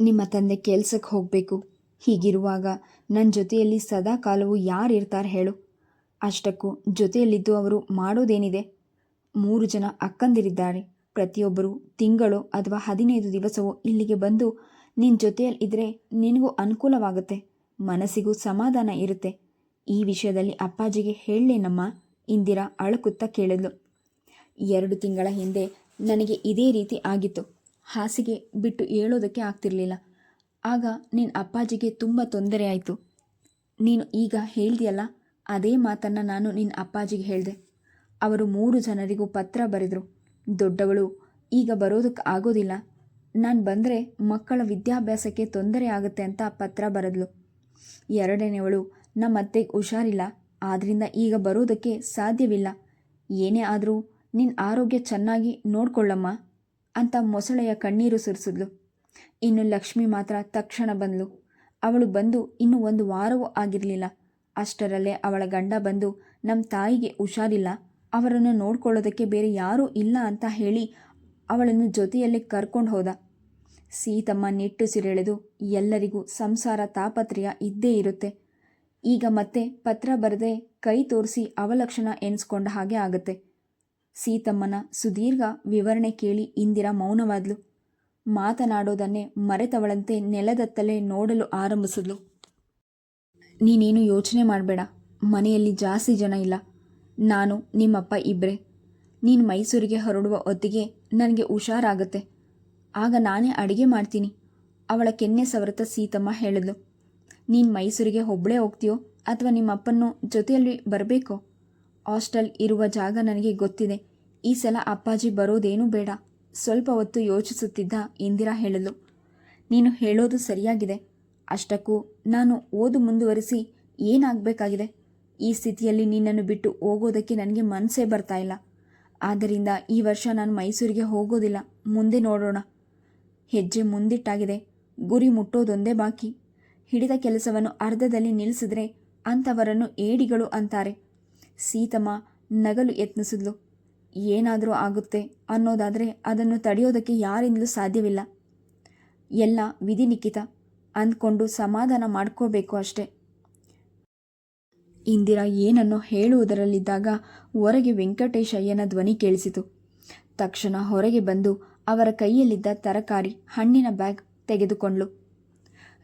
ನಿಮ್ಮ ತಂದೆ ಕೆಲ್ಸಕ್ಕೆ ಹೋಗಬೇಕು. ಹೀಗಿರುವಾಗ ನನ್ನ ಜೊತೆಯಲ್ಲಿ ಸದಾ ಕಾಲವು ಯಾರಿರ್ತಾರೆ ಹೇಳು. ಅಷ್ಟಕ್ಕೂ ಜೊತೆಯಲ್ಲಿದ್ದು ಅವರು ಮಾಡೋದೇನಿದೆ? ಮೂರು ಜನ ಅಕ್ಕಂದಿರಿದ್ದಾರೆ. ಪ್ರತಿಯೊಬ್ಬರು ತಿಂಗಳು ಅಥವಾ ಹದಿನೈದು ದಿವಸವೋ ಇಲ್ಲಿಗೆ ಬಂದು ನಿನ್ನ ಜೊತೆಯಲ್ಲಿ ಇದ್ದರೆ ನಿನಗೂ ಅನುಕೂಲವಾಗುತ್ತೆ. ಮನಸ್ಸಿಗೂ ಸಮಾಧಾನ ಇರುತ್ತೆ. ಈ ವಿಷಯದಲ್ಲಿ ಅಪ್ಪಾಜಿಗೆ ಹೇಳಲೇನಮ್ಮ? ಇಂದಿರಾ ಅಳುಕುತ್ತಾ ಕೇಳಿದ್ಲು. ಎರಡು ತಿಂಗಳ ಹಿಂದೆ ನನಗೆ ಇದೇ ರೀತಿ ಆಗಿತ್ತು. ಹಾಸಿಗೆ ಬಿಟ್ಟು ಏಳೋದಕ್ಕೆ ಆಗ್ತಿರ್ಲಿಲ್ಲ. ಆಗ ನಿನ್ನ ಅಪ್ಪಾಜಿಗೆ ತುಂಬ ತೊಂದರೆ ಆಯಿತು. ನೀನು ಈಗ ಹೇಳ್ದಿಯಲ್ಲ, ಅದೇ ಮಾತನ್ನು ನಾನು ನಿನ್ನ ಅಪ್ಪಾಜಿಗೆ ಹೇಳಿದೆ. ಅವರು ಮೂರು ಜನರಿಗೂ ಪತ್ರ ಬರೆದರು. ದೊಡ್ಡವಳು, ಈಗ ಬರೋದಕ್ಕೆ ಆಗೋದಿಲ್ಲ. ನಾನು ಬಂದರೆ ಮಕ್ಕಳ ವಿದ್ಯಾಭ್ಯಾಸಕ್ಕೆ ತೊಂದರೆ ಆಗುತ್ತೆ ಅಂತ ಪತ್ರ ಬರೆದ್ಲು. ಎರಡನೇವಳು ನಮ್ಮ ಅತ್ತೆಗೆ ಹುಷಾರಿಲ್ಲ ಆದ್ದರಿಂದ ಈಗ ಬರೋದಕ್ಕೆ ಸಾಧ್ಯವಿಲ್ಲ. ಏನೇ ಆದರೂ ನಿನ್ನ ಆರೋಗ್ಯ ಚೆನ್ನಾಗಿ ನೋಡ್ಕೊಳ್ಳಮ್ಮ. ಅಂತ ಮೊಸಳೆಯ ಕಣ್ಣೀರು ಸುರಿಸಿದ್ಲು. ಇನ್ನು ಲಕ್ಷ್ಮಿ ಮಾತ್ರ ತಕ್ಷಣ ಬಂದ್ಲು. ಅವಳು ಬಂದು ಇನ್ನು ಒಂದು ವಾರವೂ ಆಗಿರಲಿಲ್ಲ. ಅಷ್ಟರಲ್ಲೇ ಅವಳ ಗಂಡ ಬಂದು ನಮ್ಮ ತಾಯಿಗೆ ಹುಷಾರಿಲ್ಲ. ಅವರನ್ನು ನೋಡ್ಕೊಳ್ಳೋದಕ್ಕೆ ಬೇರೆ ಯಾರೂ ಇಲ್ಲ ಅಂತ ಹೇಳಿ ಅವಳನ್ನು ಜೊತೆಯಲ್ಲೇ ಕರ್ಕೊಂಡು ಹೋದ. ಸೀತಮ್ಮ ನಿಟ್ಟುಸಿರೆಳೆದು ಎಲ್ಲರಿಗೂ ಸಂಸಾರ ತಾಪತ್ರಯ ಇದ್ದೇ ಇರುತ್ತೆ. ಈಗ ಮತ್ತೆ ಪತ್ರ ಬರದೆ ಕೈ ತೋರಿಸಿ ಅವಲಕ್ಷಣ ಎನಿಸ್ಕೊಂಡ ಹಾಗೆ ಆಗುತ್ತೆ. ಸೀತಮ್ಮನ ಸುದೀರ್ಘ ವಿವರಣೆ ಕೇಳಿ ಇಂದಿರಾ ಮೌನವಾದ್ಲು. ಮಾತನಾಡೋದನ್ನೇ ಮರೆತವಳಂತೆ ನೆಲದತ್ತಲೇ ನೋಡಲು ಆರಂಭಿಸಿದ್ಲು. ನೀನೇನು ಯೋಚನೆ ಮಾಡಬೇಡ, ಮನೆಯಲ್ಲಿ ಜಾಸ್ತಿ ಜನ ಇಲ್ಲ. ನಾನು, ನಿಮ್ಮಪ್ಪ ಇಬ್ಬರೇ ನೀನು ಮೈಸೂರಿಗೆ ಹೊರಡುವ ಹೊತ್ತಿಗೆ ನನಗೆ ಹುಷಾರಾಗುತ್ತೆ. ಆಗ ನಾನೇ ಅಡಿಗೆ ಮಾಡ್ತೀನಿ, ಅವಳ ಕೆನ್ನೆ ಸವರತ ಸೀತಮ್ಮ ಹೇಳಿದ್ಲು. ನೀನು ಮೈಸೂರಿಗೆ ಒಬ್ಬಳೇ ಹೋಗ್ತೀಯೋ ಅಥವಾ ನಿಮ್ಮಪ್ಪನ್ನು ಜೊತೆಯಲ್ಲಿ ಬರಬೇಕೋ? ಹಾಸ್ಟೆಲ್ ಇರುವ ಜಾಗ ನನಗೆ ಗೊತ್ತಿದೆ. ಈ ಸಲ ಅಪ್ಪಾಜಿ ಬರೋದೇನೂ ಬೇಡ. ಸ್ವಲ್ಪ ಹೊತ್ತು ಯೋಚಿಸುತ್ತಿದ್ದ ಇಂದಿರಾ ಹೇಳಲು, ನೀನು ಹೇಳೋದು ಸರಿಯಾಗಿದೆ. ಅಷ್ಟಕ್ಕೂ ನಾನು ಓದು ಮುಂದುವರಿಸಿ ಏನಾಗಬೇಕಾಗಿದೆ? ಈ ಸ್ಥಿತಿಯಲ್ಲಿ ನಿನ್ನನ್ನು ಬಿಟ್ಟು ಹೋಗೋದಕ್ಕೆ ನನಗೆ ಮನಸ್ಸೇ ಬರ್ತಾ ಇಲ್ಲ. ಆದ್ದರಿಂದ ಈ ವರ್ಷ ನಾನು ಮೈಸೂರಿಗೆ ಹೋಗೋದಿಲ್ಲ. ಮುಂದೆ ನೋಡೋಣ. ಹೆಜ್ಜೆ ಮುಂದಿಟ್ಟಾಗಿದೆ. ಗುರಿ ಮುಟ್ಟೋದೊಂದೇ ಬಾಕಿ. ಹಿಡಿದ ಕೆಲಸವನ್ನು ಅರ್ಧದಲ್ಲಿ ನಿಲ್ಲಿಸಿದ್ರೆ ಅಂಥವರನ್ನು ಏಡಿಗಳು ಅಂತಾರೆ. ಸೀತಮ್ಮ ನಗಲು ಯತ್ನಿಸಿದ್ಲು. ಏನಾದರೂ ಆಗುತ್ತೆ ಅನ್ನೋದಾದರೆ ಅದನ್ನು ತಡೆಯೋದಕ್ಕೆ ಯಾರಿಂದಲೂ ಸಾಧ್ಯವಿಲ್ಲ. ಎಲ್ಲ ವಿಧಿ ನಿಖಿತ ಅಂದ್ಕೊಂಡು ಸಮಾಧಾನ ಮಾಡ್ಕೋಬೇಕು ಅಷ್ಟೆ. ಇಂದಿರಾ ಏನನ್ನೋ ಹೇಳುವುದರಲ್ಲಿದ್ದಾಗ ಹೊರಗೆ ವೆಂಕಟೇಶಯ್ಯನ ಧ್ವನಿ ಕೇಳಿಸಿತು. ತಕ್ಷಣ ಹೊರಗೆ ಬಂದು ಅವರ ಕೈಯಲ್ಲಿದ್ದ ತರಕಾರಿ, ಹಣ್ಣಿನ ಬ್ಯಾಗ್ ತೆಗೆದುಕೊಂಡ್ಳು.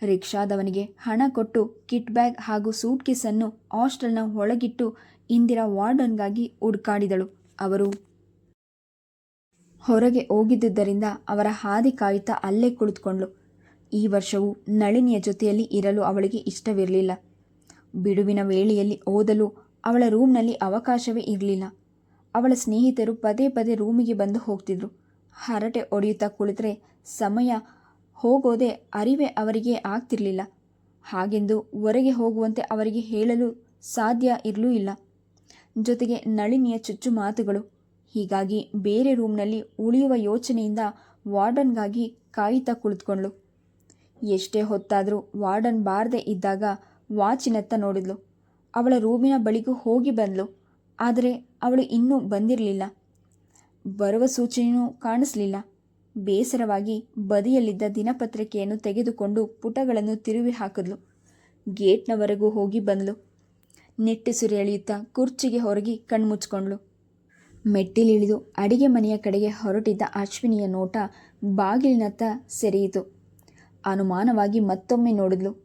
ರಿಕ್ಷಾದವನಿಗೆ ಹಣ ಕೊಟ್ಟು ಕಿಟ್ ಬ್ಯಾಗ್ ಹಾಗೂ ಸೂಟ್ಕೇಸನ್ನು ಹಾಸ್ಟೆಲ್ನ ಒಳಗಿಟ್ಟು ಇಂದಿರಾ ವಾರ್ಡನ್ಗಾಗಿ ಹುಡುಕಾಡಿದಳು. ಅವರು ಹೊರಗೆ ಹೋಗಿದ್ದುದರಿಂದ ಅವರ ಹಾದಿ ಕಾಯುತ್ತಾ ಅಲ್ಲೇ ಕುಳಿತುಕೊಂಡ್ಳು. ಈ ವರ್ಷವೂ ನಳಿನಿಯ ಜೊತೆಯಲ್ಲಿ ಇರಲು ಅವಳಿಗೆ ಇಷ್ಟವಿರಲಿಲ್ಲ. ಬಿಡುವಿನ ವೇಳೆಯಲ್ಲಿ ಓದಲು ಅವಳ ರೂಮ್ನಲ್ಲಿ ಅವಕಾಶವೇ ಇರಲಿಲ್ಲ. ಅವಳ ಸ್ನೇಹಿತರು ಪದೇ ಪದೇ ರೂಮಿಗೆ ಬಂದು ಹೋಗ್ತಿದ್ರು. ಹರಟೆ ಒಡೆಯುತ್ತಾ ಕುಳಿತರೆ ಸಮಯ ಹೋಗೋದೆ ಅರಿವೆ ಅವರಿಗೆ ಆಗ್ತಿರಲಿಲ್ಲ. ಹಾಗೆಂದು ಹೊರಗೆ ಹೋಗುವಂತೆ ಅವರಿಗೆ ಹೇಳಲು ಸಾಧ್ಯ ಇರಲೂ ಇಲ್ಲ. ಜೊತೆಗೆ ನಳಿನಿಯ ಚುಚ್ಚು ಮಾತುಗಳು ಹೀಗಾಗಿ ಬೇರೆ ರೂಮ್ನಲ್ಲಿ ಉಳಿಯುವ ಯೋಚನೆಯಿಂದ ವಾರ್ಡನ್ಗಾಗಿ ಕಾಯುತ್ತಾ ಕುಳಿತುಕೊಂಡ್ಳು. ಎಷ್ಟೇ ಹೊತ್ತಾದರೂ ವಾರ್ಡನ್ ಬಾರದೆ ಇದ್ದಾಗ ವಾಚಿನತ್ತ ನೋಡಿದ್ಲು. ಅವಳ ರೂಮಿನ ಬಳಿಗೂ ಹೋಗಿ ಬಂದ್ಲು. ಆದರೆ ಅವಳು ಇನ್ನೂ ಬಂದಿರಲಿಲ್ಲ. ಬರುವ ಸೂಚನೆಯೂ ಕಾಣಿಸಲಿಲ್ಲ. ಬೇಸರವಾಗಿ ಬದಿಯಲ್ಲಿದ್ದ ದಿನಪತ್ರಿಕೆಯನ್ನು ತೆಗೆದುಕೊಂಡು ಪುಟಗಳನ್ನು ತಿರುವಿ ಹಾಕಿದ್ಲು. ಗೇಟ್ನವರೆಗೂ ಹೋಗಿ ಬಂದ್ಲು. ನಿಟ್ಟುಸಿರು ಎಳೆಯುತ್ತಾ ಕುರ್ಚಿಗೆ ಹೊರಗಿ ಕಣ್ಮುಚ್ಕೊಂಡ್ಳು ಮೆಟ್ಟಿಲಿಳಿದು ಅಡಿಗೆ ಮನೆಯ ಕಡೆಗೆ ಹೊರಟಿದ್ದ ಅಶ್ವಿನಿಯ ನೋಟ ಬಾಗಿಲಿನತ್ತ ಸೆರೆಯಿತು. ಅನುಮಾನವಾಗಿ ಮತ್ತೊಮ್ಮೆ ನೋಡಿದ್ಲು.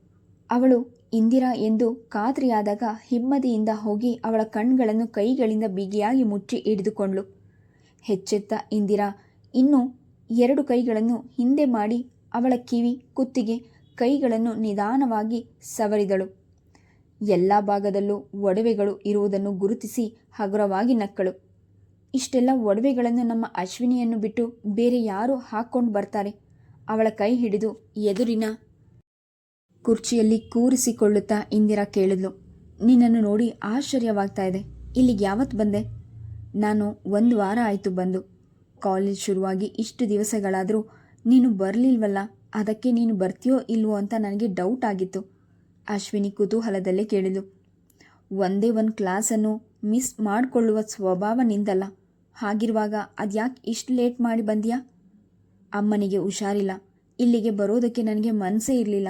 ಅವಳು ಇಂದಿರಾ ಎಂದು ಖಾತ್ರಿಯಾದಾಗ ಹಿಮ್ಮದಿಯಿಂದ ಹೋಗಿ ಅವಳ ಕಣ್ಗಳನ್ನು ಕೈಗಳಿಂದ ಬಿಗಿಯಾಗಿ ಮುಚ್ಚಿ ಹಿಡಿದುಕೊಂಡ್ಳು. ಹೆಚ್ಚೆತ್ತ ಇಂದಿರಾ, ಇನ್ನೂ ಎರಡು ಕೈಗಳನ್ನು ಹಿಂದೆ ಮಾಡಿ ಅವಳ ಕಿವಿ, ಕುತ್ತಿಗೆ, ಕೈಗಳನ್ನು ನಿಧಾನವಾಗಿ ಸವರಿದಳು. ಎಲ್ಲ ಭಾಗದಲ್ಲೂ ಒಡವೆಗಳು ಇರುವುದನ್ನು ಗುರುತಿಸಿ ಹಗುರವಾಗಿ ನಕ್ಕಳು. ಇಷ್ಟೆಲ್ಲ ಒಡವೆಗಳನ್ನು ನಮ್ಮ ಅಶ್ವಿನಿಯನ್ನು ಬಿಟ್ಟು ಬೇರೆ ಯಾರು ಹಾಕ್ಕೊಂಡು ಬರ್ತಾರೆ? ಅವಳ ಕೈ ಹಿಡಿದು ಎದುರಿನ ಕುರ್ಚಿಯಲ್ಲಿ ಕೂರಿಸಿಕೊಳ್ಳುತ್ತಾ ಇಂದಿರಾ ಕೇಳಿದ್ಲು. ನಿನ್ನನ್ನು ನೋಡಿ ಆಶ್ಚರ್ಯವಾಗ್ತಾ ಇದೆ. ಇಲ್ಲಿಗೆ ಯಾವತ್ತು ಬಂದೆ? ನಾನು ಒಂದು ವಾರ ಆಯಿತು ಬಂದು. ಕಾಲೇಜ್ ಶುರುವಾಗಿ ಇಷ್ಟು ದಿವಸಗಳಾದರೂ ನೀನು ಬರಲಿಲ್ವಲ್ಲ? ಅದಕ್ಕೆ ನೀನು ಬರ್ತೀಯೋ ಇಲ್ವೋ ಅಂತ ನನಗೆ ಡೌಟ್ ಆಗಿತ್ತು. ಅಶ್ವಿನಿ ಕುತೂಹಲದಲ್ಲೇ ಕೇಳಿದಳು ಒಂದೇ ಒಂದು ಕ್ಲಾಸನ್ನು ಮಿಸ್ ಮಾಡಿಕೊಳ್ಳುವ ಸ್ವಭಾವ ನಿಂದಲ್ಲ. ಹಾಗಿರುವಾಗ ಅದ್ಯಾಕೆ ಇಷ್ಟು ಲೇಟ್ ಮಾಡಿ ಬಂದಿಯಾ? ಅಮ್ಮನಿಗೆ ಹುಷಾರಿಲ್ಲ. ಇಲ್ಲಿಗೆ ಬರೋದಕ್ಕೆ ನನಗೆ ಮನಸ್ಸೇ ಇರಲಿಲ್ಲ.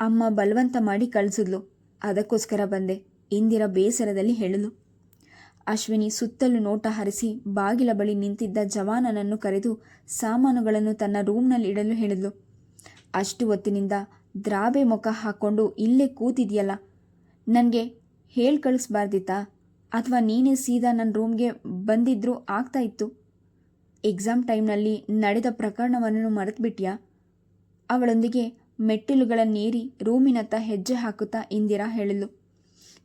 ಅಮ್ಮ ಬಲವಂತ ಮಾಡಿ ಕಳಿಸಿದ್ಲು. ಅದಕ್ಕೋಸ್ಕರ ಬಂದೆ. ಇಂದಿರ ಬೇಸರದಲ್ಲಿ ಹೇಳಲು ಅಶ್ವಿನಿ ಸುತ್ತಲೂ ನೋಟ ಹರಿಸಿ ಬಾಗಿಲ ಬಳಿ ನಿಂತಿದ್ದ ಜವಾನನನ್ನು ಕರೆದು ಸಾಮಾನುಗಳನ್ನು ತನ್ನ ರೂಮ್ನಲ್ಲಿ ಇಡಲು ಹೇಳಿದ್ಲು. ಅಷ್ಟು ಹೊತ್ತಿನಿಂದ ದ್ರಾಬೆ ಮುಖ ಹಾಕ್ಕೊಂಡು ಇಲ್ಲೇ ಕೂತಿದ್ಯಲ್ಲ? ನನಗೆ ಹೇಳಿ ಕಳಿಸ್ಬಾರ್ದಿತ್ತಾ? ಅಥವಾ ನೀನೇ ಸೀದಾ ನನ್ನ ರೂಮ್ಗೆ ಬಂದಿದ್ರೂ ಆಗ್ತಾ ಇತ್ತು? ಎಕ್ಸಾಮ್ ಟೈಮ್ನಲ್ಲಿ ನಡೆದ ಪ್ರಕರಣವನ್ನು ಮರೆತುಬಿಟ್ಯಾ? ಅವಳೊಂದಿಗೆ ಮೆಟ್ಟಿಲುಗಳನ್ನೇರಿ ರೂಮಿನತ್ತ ಹೆಜ್ಜೆ ಹಾಕುತ್ತಾ ಇಂದಿರಾ ಹೇಳಿದ್ಲು.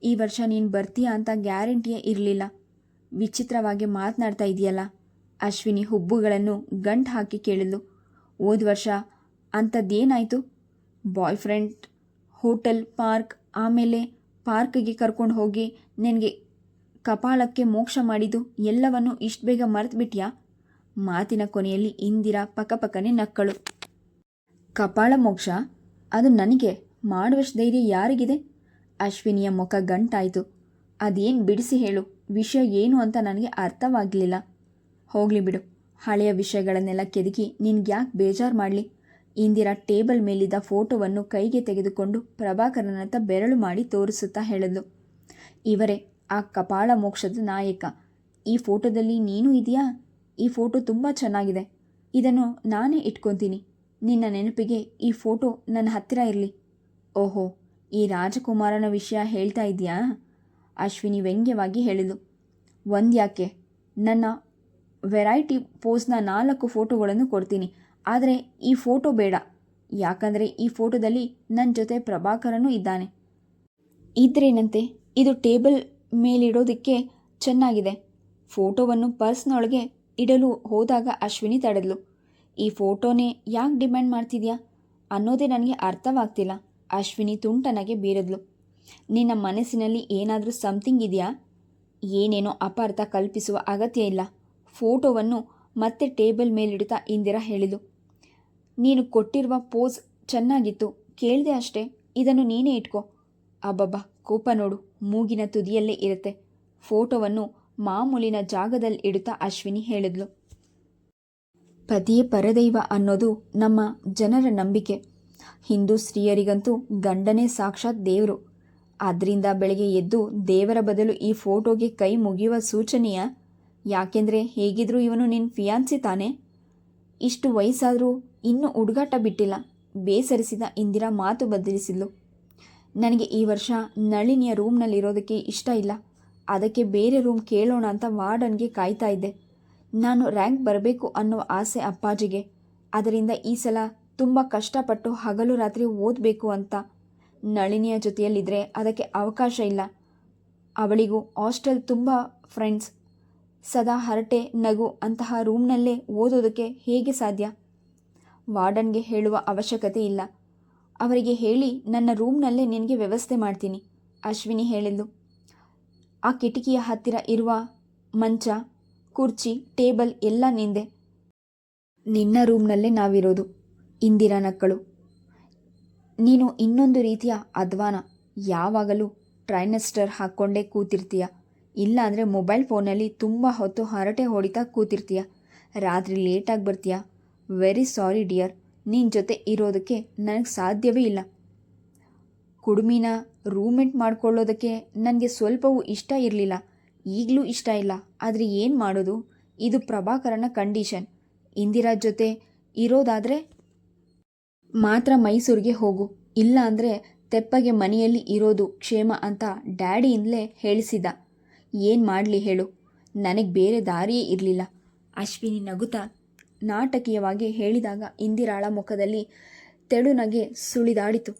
ಈ ವರ್ಷ ನೀನು ಬರ್ತೀಯಾ ಅಂತ ಗ್ಯಾರಂಟಿಯೇ ಇರಲಿಲ್ಲ. ವಿಚಿತ್ರವಾಗಿ ಮಾತನಾಡ್ತಾ ಇದೆಯಲ್ಲ? ಅಶ್ವಿನಿ ಹುಬ್ಬುಗಳನ್ನು ಗಂಟು ಹಾಕಿ ಕೇಳಿದ್ಲು. ಹೋದ ವರ್ಷ ಅಂಥದ್ದೇನಾಯಿತು ಬಾಯ್ ಫ್ರೆಂಡ್ ಹೋಟೆಲ್, ಪಾರ್ಕ್, ಆಮೇಲೆ ಪಾರ್ಕ್ಗೆ ಕರ್ಕೊಂಡು ಹೋಗಿ ನಿನಗೆ ಕಪಾಳಕ್ಕೆ ಮೋಕ್ಷ ಮಾಡಿದ್ದು ಎಲ್ಲವನ್ನು ಇಷ್ಟು ಬೇಗ ಮರೆತುಬಿಟ್ಯಾ? ಮಾತಿನ ಕೊನೆಯಲ್ಲಿ ಇಂದಿರಾ ಪಕ್ಕಪಕ್ಕನೆ ನಕ್ಕಳು. ಕಪಾಳ ಮೋಕ್ಷ? ಅದು ನನಗೆ ಮಾಡುವಷ್ಟು ಧೈರ್ಯ ಯಾರಿಗಿದೆ? ಅಶ್ವಿನಿಯ ಮುಖ ಗಂಟಾಯಿತು. ಅದೇನು ಬಿಡಿಸಿ ಹೇಳು, ವಿಷಯ ಏನು ಅಂತ ನನಗೆ ಅರ್ಥವಾಗಲಿಲ್ಲ. ಹೋಗಲಿ ಬಿಡು, ಹಳೆಯ ವಿಷಯಗಳನ್ನೆಲ್ಲ ಕೆದಕಿ ನಿನ್ಗ್ಯಾಕೆ ಬೇಜಾರು ಮಾಡಲಿ? ಇಂದಿರಾ ಟೇಬಲ್ ಮೇಲಿದ್ದ ಫೋಟೋವನ್ನು ಕೈಗೆ ತೆಗೆದುಕೊಂಡು ಪ್ರಭಾಕರನತ್ತ ಬೆರಳು ಮಾಡಿ ತೋರಿಸುತ್ತಾ ಹೇಳಿದ್ಲು ಇವರೇ, ಆ ಕಪಾಳ ಮೋಕ್ಷದ ನಾಯಕ. ಈ ಫೋಟೋದಲ್ಲಿ ನೀನು ಇದೆಯಾ? ಈ ಫೋಟೋ ತುಂಬ ಚೆನ್ನಾಗಿದೆ. ಇದನ್ನು ನಾನೇ ಇಟ್ಕೊತೀನಿ. ನಿನ್ನ ನೆನಪಿಗೆ ಈ ಫೋಟೋ ನನ್ನ ಹತ್ತಿರ ಇರಲಿ. ಓಹೋ, ಈ ರಾಜಕುಮಾರನ ವಿಷಯ ಹೇಳ್ತಾ ಇದೆಯಾ ಅಶ್ವಿನಿ ವ್ಯಂಗ್ಯವಾಗಿ ಹೇಳಿದ್ಲು. ಒಂದ್ಯಾಕೆ? ನನ್ನ ವೆರೈಟಿ ಪೋಸ್ನ ನಾಲ್ಕು ಫೋಟೋಗಳನ್ನು ಕೊಡ್ತೀನಿ. ಆದರೆ ಈ ಫೋಟೋ ಬೇಡ. ಯಾಕಂದರೆ ಈ ಫೋಟೋದಲ್ಲಿ ನನ್ನ ಜೊತೆ ಪ್ರಭಾಕರನೂ ಇದ್ದಾನೆ. ಇದ್ರೇನಂತೆ? ಇದು ಟೇಬಲ್ ಮೇಲಿಡೋದಕ್ಕೆ ಚೆನ್ನಾಗಿದೆ. ಫೋಟೋವನ್ನು ಪರ್ಸ್ನೊಳಗೆ ಇಡಲು ಹೋದಾಗ ಅಶ್ವಿನಿ ತಡೆದ್ಲು. ಈ ಫೋಟೋನೇ ಯಾಕೆ ಡಿಮ್ಯಾಂಡ್ ಮಾಡ್ತಿದ್ಯಾ? ಅನ್ನೋದೇ ನನಗೆ ಅರ್ಥವಾಗ್ತಿಲ್ಲ. ಅಶ್ವಿನಿ ತುಂಟನಾಗೆ ಬೀರದ್ಲು. ನಿನ್ನ ಮನಸ್ಸಿನಲ್ಲಿ ಏನಾದರೂ ಸಮಥಿಂಗ್ ಇದೆಯಾ? ಏನೇನೋ ಅಪಾರ್ಥ ಕಲ್ಪಿಸುವ ಅಗತ್ಯ ಇಲ್ಲ. ಫೋಟೋವನ್ನು ಮತ್ತೆ ಟೇಬಲ್ ಮೇಲಿಡುತ್ತಾ ಇಂದಿರಾ ಹೇಳಿದು ನೀನು ಕೊಟ್ಟಿರುವ ಪೋಸ್ ಚೆನ್ನಾಗಿತ್ತು. ಕೇಳಿದೆ ಅಷ್ಟೇ. ಇದನ್ನು ನೀನೇ ಇಟ್ಕೋ. ಅಬ್ಬಬ್ಬ, ಕೋಪ ನೋಡು. ಮೂಗಿನ ತುದಿಯಲ್ಲೇ ಇರುತ್ತೆ. ಫೋಟೋವನ್ನು ಮಾಮೂಲಿನ ಜಾಗದಲ್ಲಿ ಇಡುತ್ತಾ ಅಶ್ವಿನಿ ಹೇಳಿದ್ಲು. ಪತಿಯೇ ಪರದೈವ ಅನ್ನೋದು ನಮ್ಮ ಜನರ ನಂಬಿಕೆ. ಹಿಂದೂ ಸ್ತ್ರೀಯರಿಗಂತೂ ಗಂಡನೇ ಸಾಕ್ಷಾತ್ ದೇವರು. ಆದ್ದರಿಂದ ಬೆಳಗ್ಗೆ ಎದ್ದು ದೇವರ ಬದಲು ಈ ಫೋಟೋಗೆ ಕೈ ಮುಗಿಯುವ ಸೂಚನೆಯ? ಯಾಕೆಂದರೆ ಹೇಗಿದ್ರೂ ಇವನು ನಿನ್ನ ಫಿಯಾನ್ಸಿ ತಾನೆ? ಇಷ್ಟು ವಯಸ್ಸಾದರೂ ಇನ್ನೂ ಹುಡುಗಾಟ ಬಿಟ್ಟಿಲ್ಲ. ಬೇಸರಿಸಿದ ಇಂದಿರಾ ಮಾತು ಬದಲಿಸಿದ್ಲು. ನನಗೆ ಈ ವರ್ಷ ನಳಿನಿಯ ರೂಮ್ನಲ್ಲಿರೋದಕ್ಕೆ ಇಷ್ಟ ಇಲ್ಲ. ಅದಕ್ಕೆ ಬೇರೆ ರೂಮ್ ಕೇಳೋಣ ಅಂತ ವಾರ್ಡನ್ಗೆ ಕಾಯ್ತಾ ಇದ್ದೆ. ನಾನು ರ್ಯಾಂಕ್ ಬರಬೇಕು ಅನ್ನೋ ಆಸೆ ಅಪ್ಪಾಜಿಗೆ. ಅದರಿಂದ ಈ ಸಲ ತುಂಬ ಕಷ್ಟಪಟ್ಟು ಹಗಲು ರಾತ್ರಿ ಓದಬೇಕು ಅಂತ. ನಳಿನಿಯ ಜೊತೆಯಲ್ಲಿದ್ದರೆ ಅದಕ್ಕೆ ಅವಕಾಶ ಇಲ್ಲ. ಅವಳಿಗೂ ಹಾಸ್ಟೆಲ್ ತುಂಬ ಫ್ರೆಂಡ್ಸ್. ಸದಾ ಹರಟೆ ನಗು ಅಂತಹ ರೂಮ್ನಲ್ಲೇ ಓದೋದಕ್ಕೆ ಹೇಗೆ ಸಾಧ್ಯ? ವಾರ್ಡನ್ಗೆ ಹೇಳುವ ಅವಶ್ಯಕತೆ ಇಲ್ಲ. ಅವರಿಗೆ ಹೇಳಿ, ನನ್ನ ರೂಮ್ನಲ್ಲೇ ನಿನಗೆ ವ್ಯವಸ್ಥೆ ಮಾಡ್ತೀನಿ, ಅಶ್ವಿನಿ ಹೇಳಿದ್ಲು. ಆ ಕಿಟಕಿಯ ಹತ್ತಿರ ಇರುವ ಮಂಚ, ಕುರ್ಚಿ, ಟೇಬಲ್ ಎಲ್ಲ ನಿಂದೆ. ನಿನ್ನ ರೂಮ್ನಲ್ಲೇ ನಾವಿರೋದು, ಇಂದಿರಾ ನಕ್ಕಳು. ನೀನು ಇನ್ನೊಂದು ರೀತಿಯ ಅಧ್ವಾನ, ಯಾವಾಗಲೂ ಟ್ರೈನಸ್ಟರ್ ಹಾಕ್ಕೊಂಡೇ ಕೂತಿರ್ತೀಯ. ಇಲ್ಲಾಂದರೆ ಮೊಬೈಲ್ ಫೋನಲ್ಲಿ ತುಂಬ ಹೊತ್ತು ಹರಟೆ ಹೊಡಿತಾ ಕೂತಿರ್ತೀಯ. ರಾತ್ರಿ ಲೇಟಾಗಿ ಬರ್ತೀಯ. ವೆರಿ ಸಾರಿ ಡಿಯರ್ ನಿನ್ನ ಜೊತೆ ಇರೋದಕ್ಕೆ ನನಗೆ ಸಾಧ್ಯವೇ ಇಲ್ಲ. ಕುಡುಮಿನ ರೂಮೆಂಟ್ ಮಾಡ್ಕೊಳ್ಳೋದಕ್ಕೆ ನನಗೆ ಸ್ವಲ್ಪವೂ ಇಷ್ಟ ಇರಲಿಲ್ಲ. ಈಗಲೂ ಇಷ್ಟ ಇಲ್ಲ. ಆದರೆ ಏನು ಮಾಡೋದು? ಇದು ಪ್ರಭಾಕರನ ಕಂಡೀಷನ್ ಇಂದಿರಾ ಜೊತೆ ಇರೋದಾದರೆ ಮಾತ್ರ ಮೈಸೂರಿಗೆ ಹೋಗು. ಇಲ್ಲ ಅಂದರೆ ತೆಪ್ಪಗೆ ಮನೆಯಲ್ಲಿ ಇರೋದು ಕ್ಷೇಮ ಅಂತ ಡ್ಯಾಡಿಯಿಂದಲೇ ಹೇಳಿಸಿದ. ಏನು ಮಾಡಲಿ ಹೇಳು. ನನಗೆ ಬೇರೆ ದಾರಿಯೇ ಇರಲಿಲ್ಲ. ಅಶ್ವಿನಿ ನಗುತ್ತಾ ನಾಟಕೀಯವಾಗಿ ಹೇಳಿದಾಗ ಇಂದಿರಾಳ ಮುಖದಲ್ಲಿ ತೆಳುನಗೆ ಸುಳಿದಾಡಿತು.